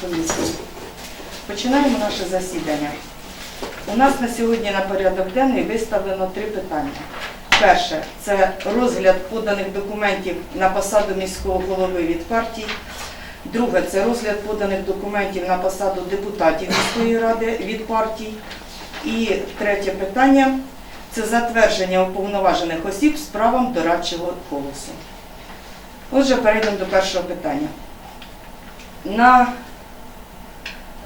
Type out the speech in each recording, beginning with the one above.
комісії. Починаємо наше засідання. У нас на сьогодні на порядок денний виставлено три питання. Перше це розгляд поданих документів на посаду міського голови від партій. Друге це розгляд поданих документів на посаду депутатів міської ради від партій. І третє питання це затвердження уповноважених осіб з правом дорадчого голосу. Отже, перейдемо до першого питання. На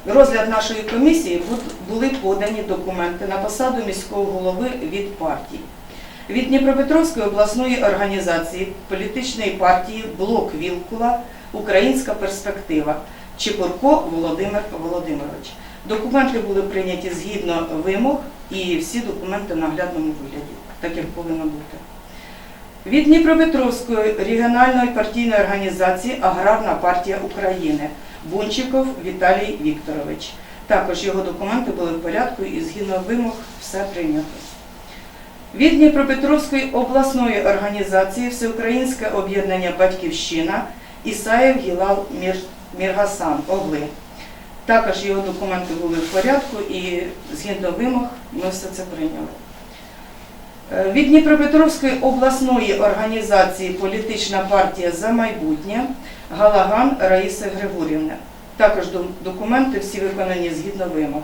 розгляд нашої комісії були подані документи на посаду міського голови від партій. Від Дніпропетровської обласної організації політичної партії Блок Вілкула Українська перспектива Чепурко Володимир Володимирович. Документи були прийняті згідно вимог і всі документи в наглядному вигляді, так як повинно бути. Від Дніпропетровської регіональної партійної організації Аграрна партія України Бунчиков Віталій Вікторович. Також його документи були в порядку і згідно вимог все прийнято. Від Дніпропетровської обласної організації Всеукраїнське об'єднання Батьківщина Ісаєв Гілал Мір... Міргасан Огли. Також його документи були в порядку і згідно вимог ми все це прийняли. Е, Від Дніпропетровської обласної організації Політична партія за майбутнє Галаган Раїси Григорівни. Також документи всі виконані згідно вимог.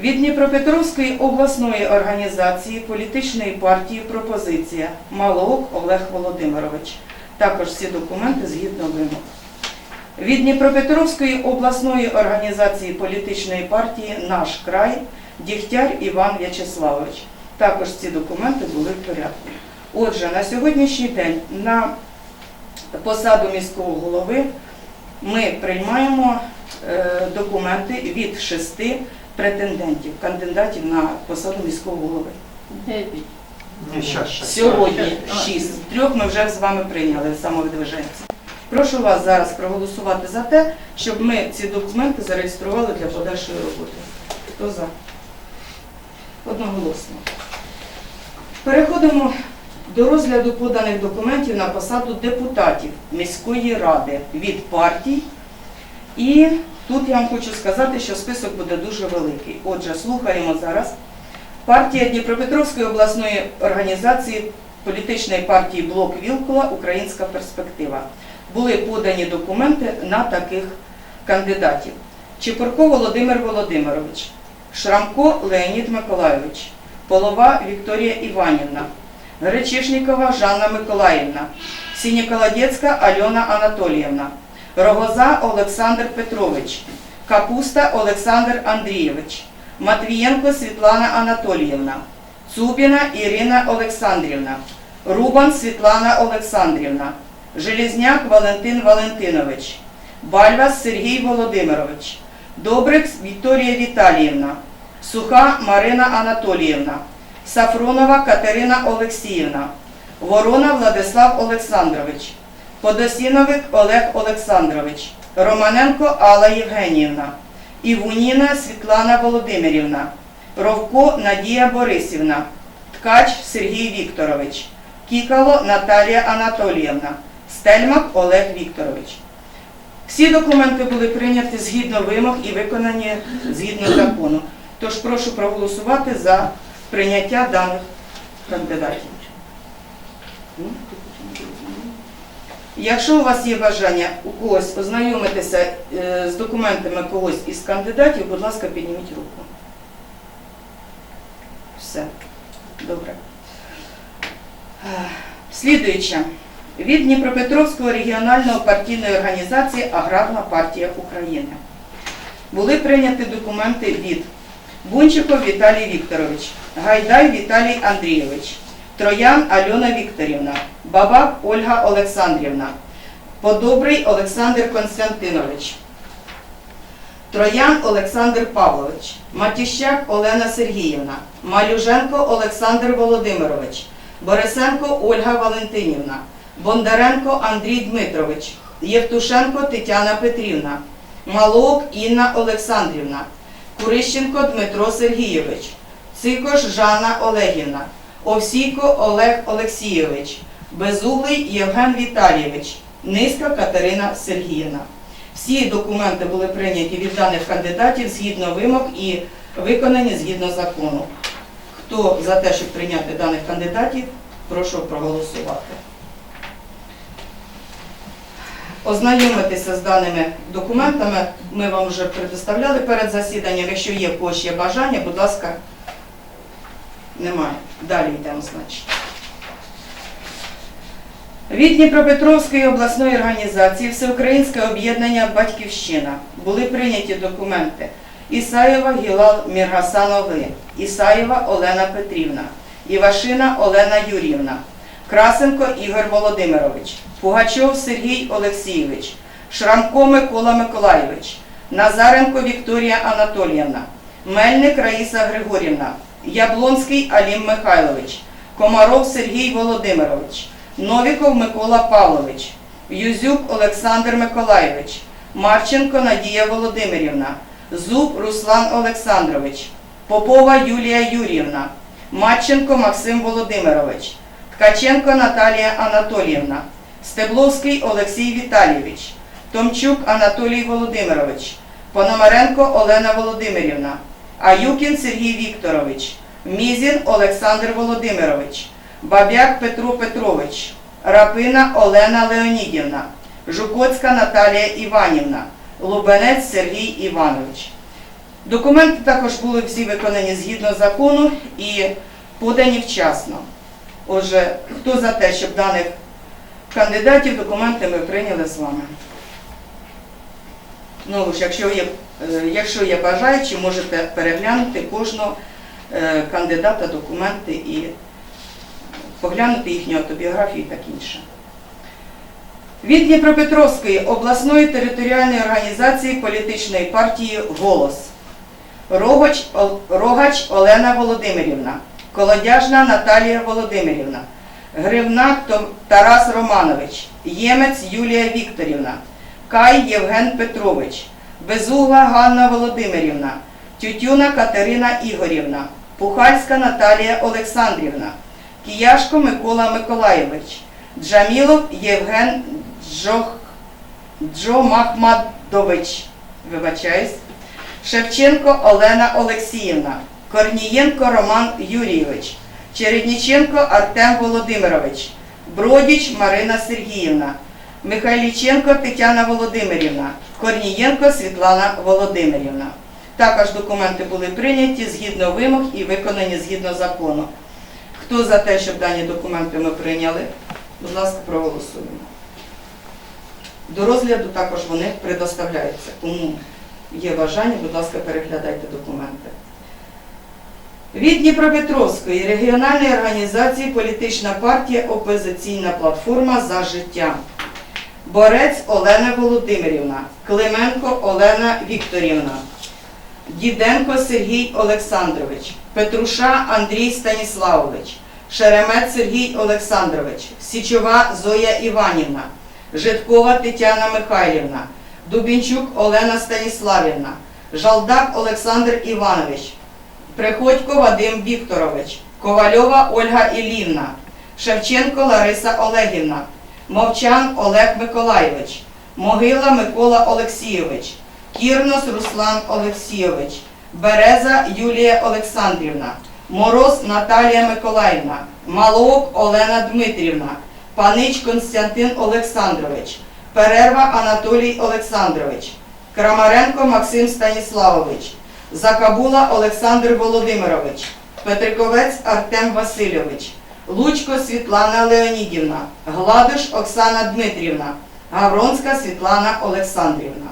Від Дніпропетровської обласної організації політичної партії Пропозиція Малоок Олег Володимирович. Також всі документи згідно вимог. Від Дніпропетровської обласної організації політичної партії Наш край Дігтяр Іван В'ячеславович. Також ці документи були в порядку. Отже, на сьогоднішній день на посаду міського голови ми приймаємо е, документи від шести претендентів, кандидатів на посаду міського голови. Дев'ять. Щас. Сьогодні шість. Трьох ми вже з вами прийняли самовидвиженців. Прошу вас зараз проголосувати за те, щоб ми ці документи зареєстрували для подальшої роботи. Хто за? Одноголосно. Переходимо до розгляду поданих документів на посаду депутатів міської ради від партій. І тут я вам хочу сказати, що список буде дуже великий. Отже, слухаємо зараз. Партія Дніпропетровської обласної організації політичної партії Блок Вілкула Українська перспектива. Були подані документи на таких кандидатів: Чепурко Володимир Володимирович, Шрамко Леонід Миколайович, Полова Вікторія Іванівна, Гречишнікова Жанна Миколаївна, Сініколодецька Альона Анатоліївна, Рогоза Олександр Петрович, Капуста Олександр Андрійович, Матвієнко Світлана Анатоліївна, Цубіна Ірина Олександрівна, Рубан Світлана Олександрівна, Желізняк Валентин Валентинович, Бальвас Сергій Володимирович, Добрик Вікторія Віталіївна, Суха Марина Анатоліївна, Сафронова Катерина Олексіївна, Ворона Владислав Олександрович, Подосіновик Олег Олександрович, Романенко Алла Євгенівна, Івуніна Світлана Володимирівна, Ровко Надія Борисівна, Ткач Сергій Вікторович, Кікало Наталія Анатоліївна, Стельмак Олег Вікторович. Всі документи були прийняті згідно вимог і виконані згідно закону. Тож прошу проголосувати за прийняття даних кандидатів. Якщо у вас є бажання у когось ознайомитися е, з документами когось із кандидатів, будь ласка, підніміть руку. Все. Добре. Е, Слідуюче. Від Дніпропетровської регіональної партійної організації Аграрна партія України. Були прийняті документи від Бунчиков Віталій Вікторович, Гайдай Віталій Андрійович, Троян Альона Вікторівна, Бабак Ольга Олександрівна, Подобрий Олександр Константинович, Троян Олександр Павлович, Матіщак Олена Сергіївна, Малюженко Олександр Володимирович, Борисенко Ольга Валентинівна, Бондаренко Андрій Дмитрович, Євтушенко Тетяна Петрівна, Малок Інна Олександрівна, Курищенко Дмитро Сергійович, Цикош Жанна Олегівна, Овсійко Олег Олексійович, Безуглий Євген Віталійович, Низька Катерина Сергіївна. Всі документи були прийняті від даних кандидатів згідно вимог і виконані згідно закону. Хто за те, щоб прийняти даних кандидатів, прошу проголосувати. Ознайомитися з даними документами ми вам вже предоставляли перед засіданням. Якщо є в ще бажання, будь ласка, немає. Далі йдемо, значить. Від Дніпропетровської обласної організації Всеукраїнське об'єднання Батьківщина були прийняті документи Ісаєва Гілал Міргасанови, Ісаєва Олена Петрівна, Івашина Олена Юрівна, Красенко Ігор Володимирович, Пугачов Сергій Олексійович, Шрамко Микола Миколайович, Назаренко Вікторія Анатоліївна, Мельник Раїса Григорівна, Яблонський Алім Михайлович, Комаров Сергій Володимирович, Новіков Микола Павлович, Юзюк Олександр Миколайович, Марченко Надія Володимирівна, Зуб Руслан Олександрович, Попова Юлія Юріївна, Матченко Максим Володимирович, Ткаченко Наталія Анатоліївна, Стебловський Олексій Віталійович, Томчук Анатолій Володимирович, Пономаренко Олена Володимирівна, Аюкін Сергій Вікторович, Мізін Олександр Володимирович, Бабяк Петро Петрович, Рапина Олена Леонідівна, Жукоцька Наталія Іванівна, Лубенець Сергій Іванович. Документи також були всі виконані згідно закону і подані вчасно. Отже, хто за те, щоб даних кандидатів документи ми прийняли з вами? Ну ж, якщо є, е, якщо є бажаючі, можете переглянути кожного е, кандидата документи і поглянути їхню автобіографію і так інше. Від Дніпропетровської обласної територіальної організації політичної партії Голос. Рогач Олена Володимирівна, Колодяжна Наталія Володимирівна, Гривнак Том- Тарас Романович, Ємець Юлія Вікторівна, Кай Євген Петрович, Безугла Ганна Володимирівна, Тютюна Катерина Ігорівна, Пухальська Наталія Олександрівна, Кияшко Микола Миколайович, Джамілов Євген Джох... Джомахмадович, вибачаюсь, Шевченко Олена Олексіївна, Корнієнко Роман Юрійович, Чередніченко Артем Володимирович, Бродіч Марина Сергіївна, Михайліченко Тетяна Володимирівна, Корнієнко Світлана Володимирівна. Також документи були прийняті згідно вимог і виконані згідно закону. Хто за те, щоб дані документи ми прийняли? Будь ласка, проголосуємо. До розгляду також вони предоставляються. Кому є бажання, будь ласка, переглядайте документи. Від Дніпропетровської регіональної організації політична партія Опозиційна платформа за життя. Борець Олена Володимирівна, Клименко Олена Вікторівна, Діденко Сергій Олександрович, Петруша Андрій Станіславович, Шеремет Сергій Олександрович, Січова Зоя Іванівна, Житкова Тетяна Михайлівна, Дубінчук Олена Станіславівна, Жалдак Олександр Іванович, Приходько Вадим Вікторович, Ковальова Ольга Іллівна, Шевченко Лариса Олегівна, Мовчан Олег Миколайович, Могила Микола Олексійович, Кірнос Руслан Олексійович, Береза Юлія Олександрівна, Мороз Наталія Миколаївна, Маловок Олена Дмитрівна, Панич Константин Олександрович, Перерва Анатолій Олександрович, Крамаренко Максим Станіславович, Закабула Олександр Володимирович, Петриковець Артем Васильович, Лучко Світлана Леонідівна, Гладиш Оксана Дмитрівна, Гавронська Світлана Олександрівна.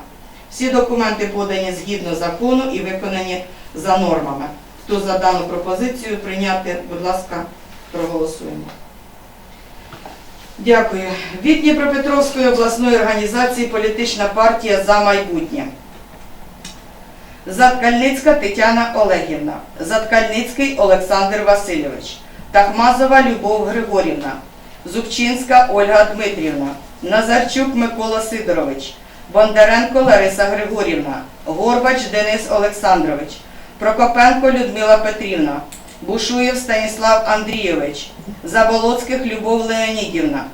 Всі документи подані згідно закону і виконані за нормами. Хто за дану пропозицію прийняти, будь ласка, проголосуємо. Дякую. Від Дніпропетровської обласної організації політична партія за майбутнє. Заткальницька Тетяна Олегівна, Заткальницький Олександр Васильович, Тахмазова Любов Григорівна, Зубчинська Ольга Дмитрівна, Назарчук Микола Сидорович, Бондаренко Лариса Григорівна, Горбач Денис Олександрович, Прокопенко Людмила Петрівна, Бушуєв Станіслав Андрійович, Заболоцьких Любов Леонідівна,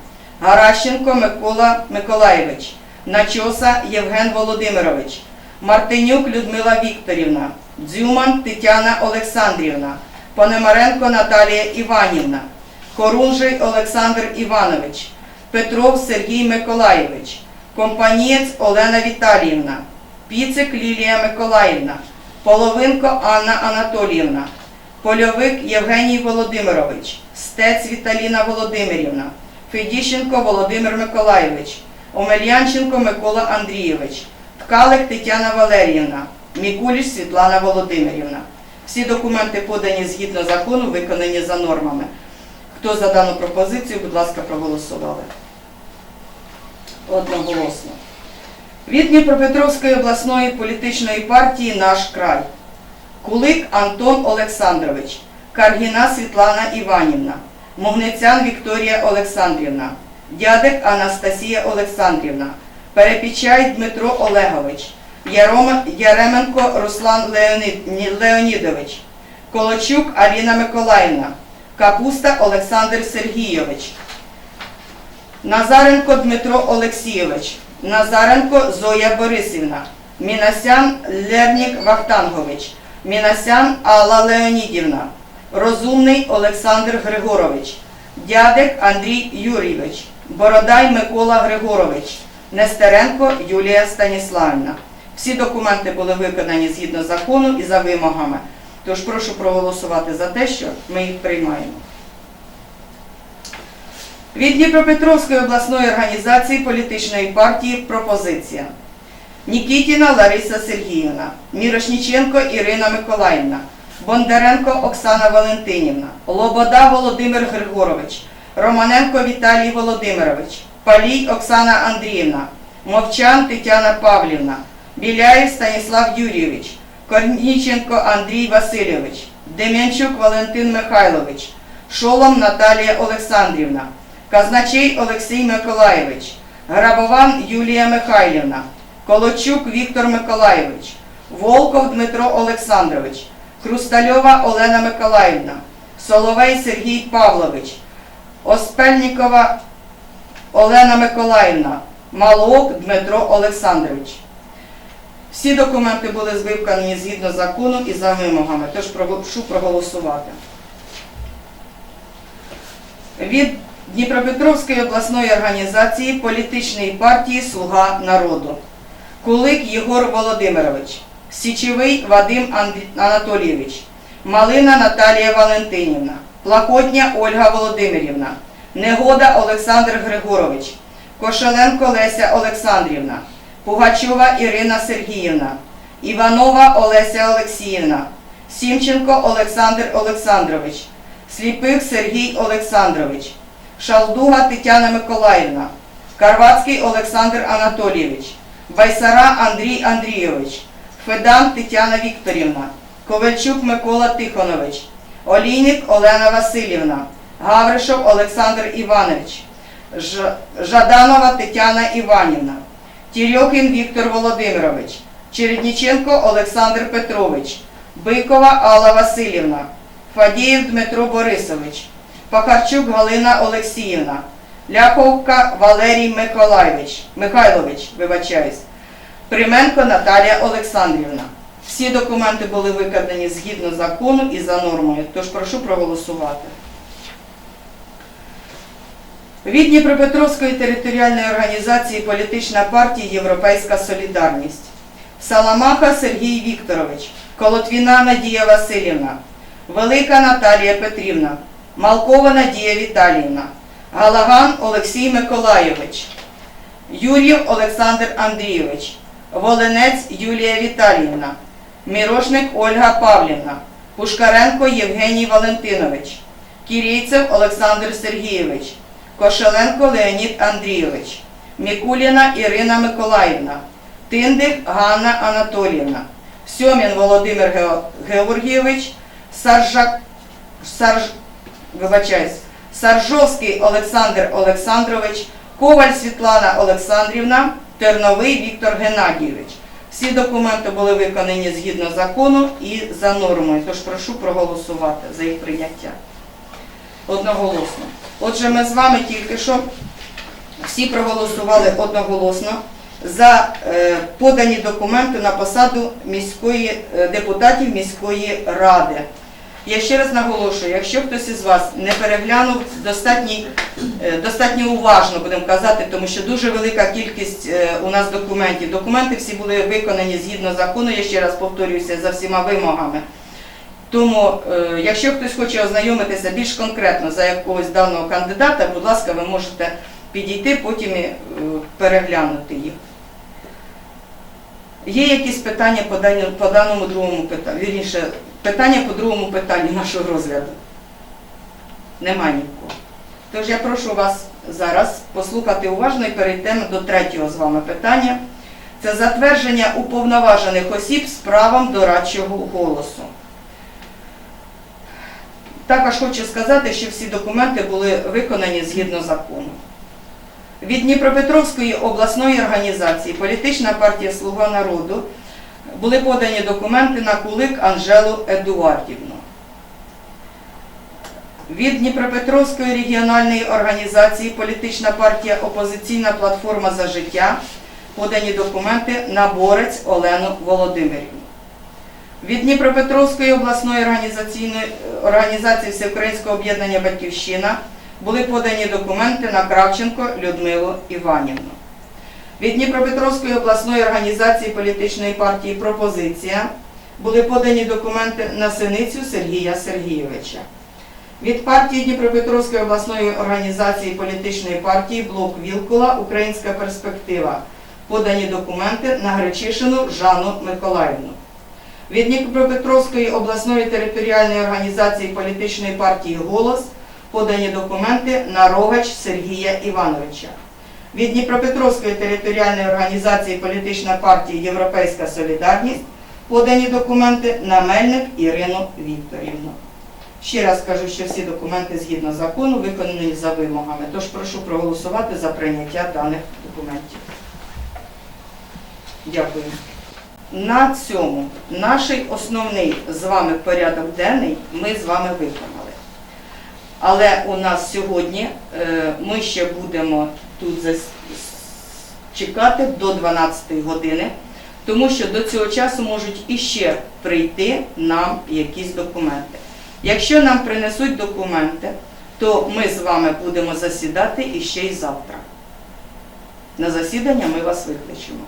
Гаращенко Микола Миколаєвич, Начоса Євген Володимирович, Мартинюк Людмила Вікторівна, Дзюман Тетяна Олександрівна, Пономаренко Наталія Іванівна, Хорунжий Олександр Іванович, Петров Сергій Миколаєвич, Компанієць Олена Віталіївна, Піцик Лілія Миколаївна, Половинко Анна Анатоліївна, Польовик Євгеній Володимирович, Стець Віталіна Володимирівна, Федіщенко Володимир Миколайович, Омельянченко Микола Андрійович, Ткалик Тетяна Валеріївна, Мікуліш Світлана Володимирівна. Всі документи подані згідно закону, виконані за нормами. Хто за дану пропозицію, будь ласка, проголосували. Одноголосно. Від Дніпропетровської обласної політичної партії Наш край. Кулик Антон Олександрович, Каргіна Світлана Іванівна, Мугнецян Вікторія Олександрівна, Дядик Анастасія Олександрівна, Перепічай Дмитро Олегович, Яременко Руслан Леонід- Леонідович, Колочук Аліна Миколаївна, Капуста Олександр Сергійович, Назаренко Дмитро Олексійович, Назаренко Зоя Борисівна, Мінасян Лернік Вахтангович, Мінасян Алла Леонідівна, Розумний Олександр Григорович, Дядик Андрій Юрійович, Бородай Микола Григорович, Нестеренко Юлія Станіславівна. Всі документи були виконані згідно закону і за вимогами. Тож прошу проголосувати за те, що ми їх приймаємо. Від Дніпропетровської обласної організації політичної партії пропозиція. Нікітіна Лариса Сергіївна, Мірошніченко Ірина Миколаївна, Бондаренко Оксана Валентинівна, Лобода Володимир Григорович, Романенко Віталій Володимирович, Палій Оксана Андріївна, Мовчан Тетяна Павлівна, Біляєв Станіслав Юрійович, Корніченко Андрій Васильович, Дем'янчук Валентин Михайлович, Шолом Наталія Олександрівна, Казначей Олексій Миколаєвич, Грабован Юлія Михайлівна, Колочук Віктор Миколаєвич, Волков Дмитро Олександрович, Хрустальова Олена Миколаївна, Соловей Сергій Павлович, Оспельнікова Олена Миколаївна, Малок Дмитро Олександрович. Всі документи були виконані згідно закону і за вимогами, тож прошу проголосувати. Від Дніпропетровської обласної організації політичної партії Слуга народу. Кулик Єгор Володимирович, Січовий Вадим Анатолійович, Малина Наталія Валентинівна, Плакотня Ольга Володимирівна, Негода Олександр Григорович, Кошеленко Леся Олександрівна, Пугачова Ірина Сергіївна, Іванова Олеся Олексіївна, Сімченко Олександр Олександрович, Сліпик Сергій Олександрович, Шалдуга Тетяна Миколаївна, Карвацький Олександр Анатолійович, Байсара Андрій Андрійович, Федан Тетяна Вікторівна, Ковальчук Микола Тихонович, Олійник Олена Васильівна, Гавришов Олександр Іванович, Жаданова Тетяна Іванівна, Тірьохін Віктор Володимирович, Чередніченко Олександр Петрович, Бикова Алла Васильівна, Фадієв Дмитро Борисович, Пахарчук Галина Олексіївна, Ляховка Валерій Миколайович, Михайлович, вибачаюсь, Применко Наталія Олександрівна. Всі документи були викладені згідно закону і за нормою, тож прошу проголосувати. Від Дніпропетровської територіальної організації політична партія Європейська Солідарність. Саламаха Сергій Вікторович, Колотвіна Надія Васильівна, Велика Наталія Петрівна, Малкова Надія Віталіївна, Галаган Олексій Миколайович, Юрів Олександр Андрійович, Волинець Юлія Віталіївна, Мірошник Ольга Павлівна, Пушкаренко Євгеній Валентинович, Кірійцев Олександр Сергійович, Кошеленко Леонід Андрійович, Мікуліна Ірина Миколаївна, Тиндик Ганна Анатоліївна, Сьомін Володимир Георгійович, Саржак, Сарж, Саржовський Олександр Олександрович, Коваль Світлана Олександрівна, Терновий Віктор Геннадійович. Всі документи були виконані згідно закону і за нормою, тож прошу проголосувати за їх прийняття. Одноголосно. Отже, ми з вами тільки що всі проголосували одноголосно за е, подані документи на посаду міської е, депутатів міської ради. Я ще раз наголошую, якщо хтось із вас не переглянув достатньо, достатньо уважно, будемо казати, тому що дуже велика кількість е, у нас документів. Документи всі були виконані згідно закону, я ще раз повторююся, за всіма вимогами. Тому, е, якщо хтось хоче ознайомитися більш конкретно за якогось даного кандидата, будь ласка, ви можете підійти, потім і е, переглянути їх. Є якісь питання по, дані- по даному другому питанню? Вірніше, питання по другому питанню нашого розгляду? Немає нікого. Тож я прошу вас зараз послухати уважно і перейдемо до третього з вами питання. Це затвердження уповноважених осіб з правом дорадчого голосу. Також хочу сказати, що всі документи були виконані згідно закону. Від Дніпропетровської обласної організації Політична партія Слуга народу були подані документи на Кулик Анжелу Едуардівну. Від Дніпропетровської регіональної організації Політична партія Опозиційна платформа за життя подані документи на Борець Олену Володимирівну. Від Дніпропетровської обласної організації Всеукраїнського об'єднання Батьківщина були подані документи на Кравченко Людмилу Іванівну. Від Дніпропетровської обласної організації політичної партії Пропозиція були подані документи на Синицю Сергія Сергійовича. Від партії Дніпропетровської обласної організації політичної партії Блок Вілкула Українська перспектива подані документи на Гречишину Жанну Миколаївну. Від Дніпропетровської обласної територіальної організації політичної партії Голос подані документи на Рогач Сергія Івановича. Від Дніпропетровської територіальної організації політична партія Європейська Солідарність подані документи на Мельник Ірину Вікторівну. Ще раз кажу, що всі документи згідно закону виконані за вимогами. Тож прошу проголосувати за прийняття даних документів. Дякую. На цьому наш основний з вами порядок денний ми з вами виконали. Але у нас сьогодні е, ми ще будемо тут чекати до 12 години, тому що до цього часу можуть іще прийти нам якісь документи. Якщо нам принесуть документи, то ми з вами будемо засідати іще й завтра. На засідання ми вас викличемо.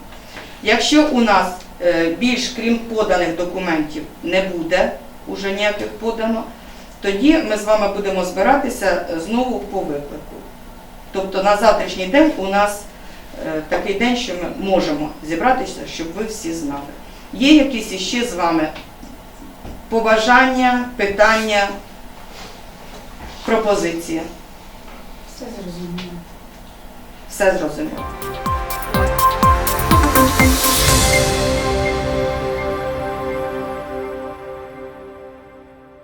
Якщо у нас е, більш крім поданих документів не буде уже ніяких подано, тоді ми з вами будемо збиратися е, знову по виклику. Тобто на завтрашній день у нас е, такий день, що ми можемо зібратися, щоб ви всі знали. Є якісь іще з вами побажання, питання, пропозиції? Все зрозуміло. Все зрозуміло.